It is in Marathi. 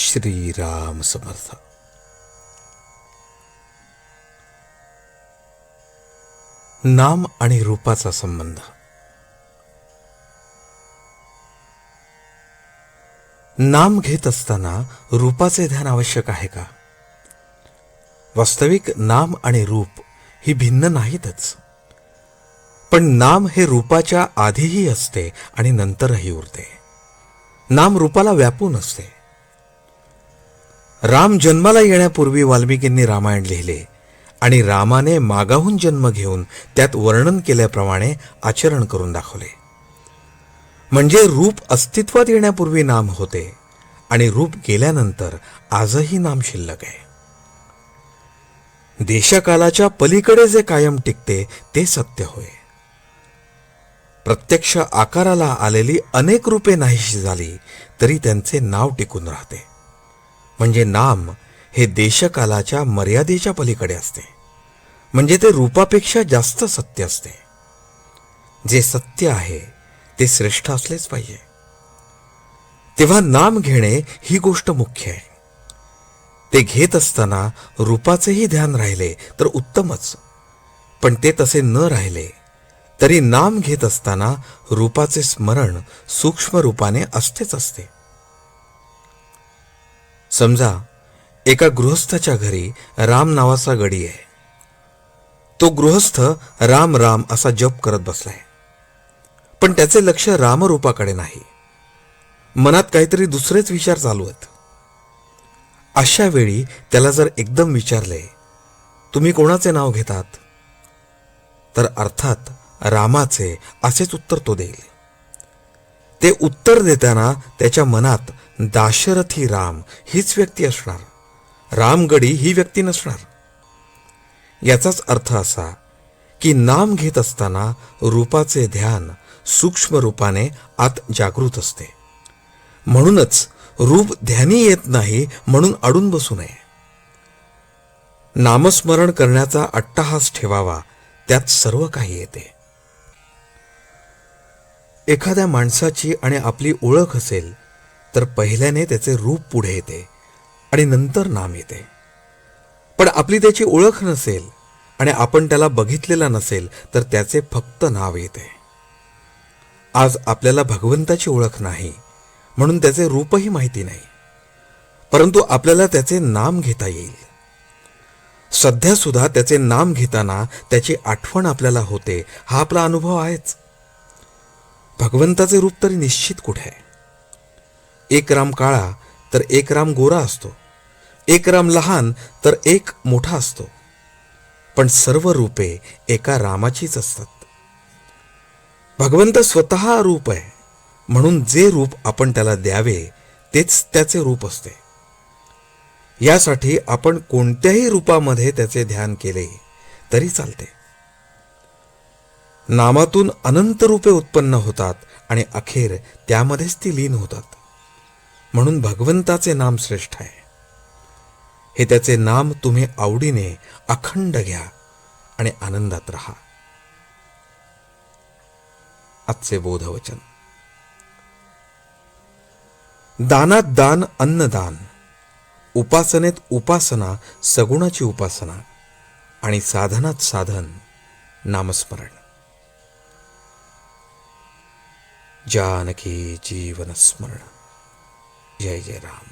श्रीराम समर्थ नाम आणि रूपाचा संबंध। नाम घेत असताना रूपाचे ध्यान आवश्यक आहे का? वास्तविक नाम आणि रूप ही भिन्न नाहीतच। पण नाम हे रूपाच्या आधीही असते आणि नंतरही उरते। नाम रूपाला व्यापून असते। राम जन्माला येण्यापूर्वी वाल्मिकींनी रामायण लिहिले आणि रामाने मागाहून जन्म घेऊन त्यात वर्णन केल्याप्रमाणे आचरण करून दाखवले. म्हणजे रूप अस्तित्वात येण्यापूर्वी नाम होते आणि रूप गेल्यानंतर आजही नाम शिल्लक आहे. देशकालाच्या पलीकडे जे कायम टिकते ते सत्य होय. प्रत्यक्ष आकाराला आलेली अनेक रूपे नाहीशी झाली तरी त्यांचे नाव टिकून राहते. म्हणजे नाम हे देशकालाच्या मर्यादेच्या पलीकडे असते. म्हणजे ते रूपापेक्षा जास्त सत्य असते. जे सत्य आहे ते श्रेष्ठ असलेच पाहिजे. तेव्हा नाम घेणे ही गोष्ट मुख्य आहे. ते घेत असताना रूपाचेही ध्यान राहिले तर उत्तमच. पण ते तसे न राहिले तरी नाम घेत असताना रूपाचे स्मरण सूक्ष्म रूपाने असतेच असते. समजा एका गृहस्थाच्या घरी राम नावाचा गडी आहे. तो गृहस्थ राम राम असा जप करत बसलाय. पण त्याचे लक्ष रामरूपाकडे नाही. मनात काहीतरी दुसरेच विचार चालू आहेत. अशा वेळी त्याला जर एकदम विचारले तुम्ही कोणाचे नाव घेतात? तर अर्थात रामाचे असेच उत्तर तो देईल. ते उत्तर देताना त्याच्या मनात दाशरथी राम हीच व्यक्ती असणार. रामगडी ही व्यक्ती नसणार. याचाच अर्थ असा की नाम घेत असताना रूपाचे ध्यान सूक्ष्म रूपाने आत जागृत असते. म्हणूनच रूप ध्यानी येत नाही म्हणून अडून बसू नये. नामस्मरण करण्याचा अट्टहास ठेवावा त्यात सर्व काही येते. एखाद्या माणसाची आणि आपली ओळख असेल तर पहिल्याने त्याचे रूप पुढे येते आणि नंतर नाम येते. पण आपली त्याची ओळख नसेल आणि आपण त्याला बघितलेला नसेल तर त्याचे फक्त नाव येते. आज आपल्याला भगवंताची ओळख नाही म्हणून त्याचे रूपही माहिती नाही. परंतु आपल्याला त्याचे नाम घेता येईल. सध्या सुद्धा त्याचे नाम घेताना त्याची आठवण आपल्याला होते हा आपला अनुभव आहेच. भगवंताचे रूप तरी निश्चित कुठे आहे? एक राम काळा तर एक राम गोरा असतो. एक राम लहान तर एक मोठा असतो. पण सर्व रूपे एका रामाचीच असतात. भगवंत स्वतः रूप आहे. म्हणून जे रूप आपण त्याला द्यावे तेच त्याचे रूप असते. यासाठी आपण कोणत्याही रूपामध्ये त्याचे ध्यान केले तरी चालते. नामातून अनंत रूपे उत्पन्न होतात आणि अखेर त्यामध्येच ती लीन होतात. म्हणून भगवंताचे नाम श्रेष्ठ आहे. हे त्याचे नाम तुम्ही आवडीने अखंड घ्या आणि आनंदात राहा. आजचे बोधवचन. दानात दान अन्नदान. उपासनेत उपासना सगुणाची उपासना आणि साधनात साधन नामस्मरण. జానకి జీవనస్మరణ జయ జయ రామ